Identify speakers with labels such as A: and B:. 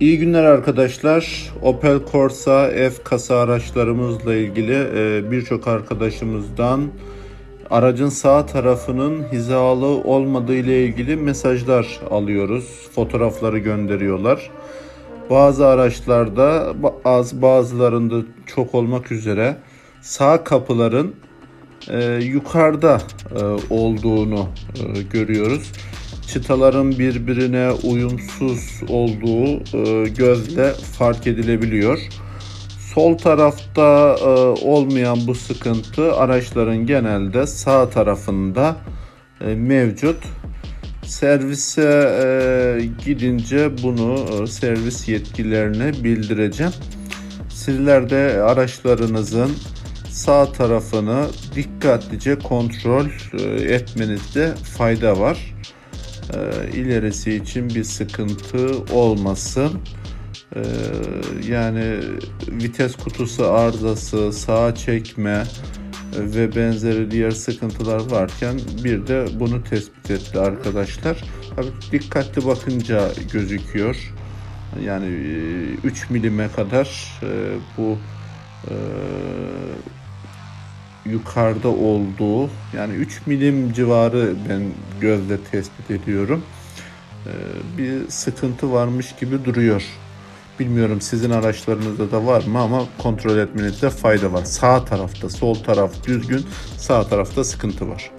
A: İyi günler arkadaşlar. Opel Corsa F kasa araçlarımızla ilgili e, birçok arkadaşımızdan aracın sağ tarafının hizalı olmadığı ile ilgili mesajlar alıyoruz. Fotoğrafları gönderiyorlar. Bazı araçlarda az bazılarında çok olmak üzere sağ kapıların e, yukarıda e, olduğunu görüyoruz. Çıtaların birbirine uyumsuz olduğu e, gözle fark edilebiliyor. Sol tarafta e, olmayan bu sıkıntı araçların genelde sağ tarafında e, mevcut. Servise gidince bunu servis yetkililerine bildireceğim. Sizler de araçlarınızın sağ tarafını dikkatlice kontrol etmenizde fayda var. E, ilerisi için bir sıkıntı olmasın. E, yani vites kutusu arızası, sağa çekme e, ve benzeri diğer sıkıntılar varken bir de bunu tespit etti arkadaşlar. Tabii dikkatli bakınca gözüküyor. Yani e, 3 milime kadar e, bu e, yukarıda olduğu yani 3 milim civarı ben gözle tespit ediyorum. E, bir sıkıntı varmış gibi duruyor. Bilmiyorum sizin araçlarınızda da var mı ama kontrol etmenizde fayda var. Sağ tarafta, sol taraf düzgün, sağ tarafta sıkıntı var.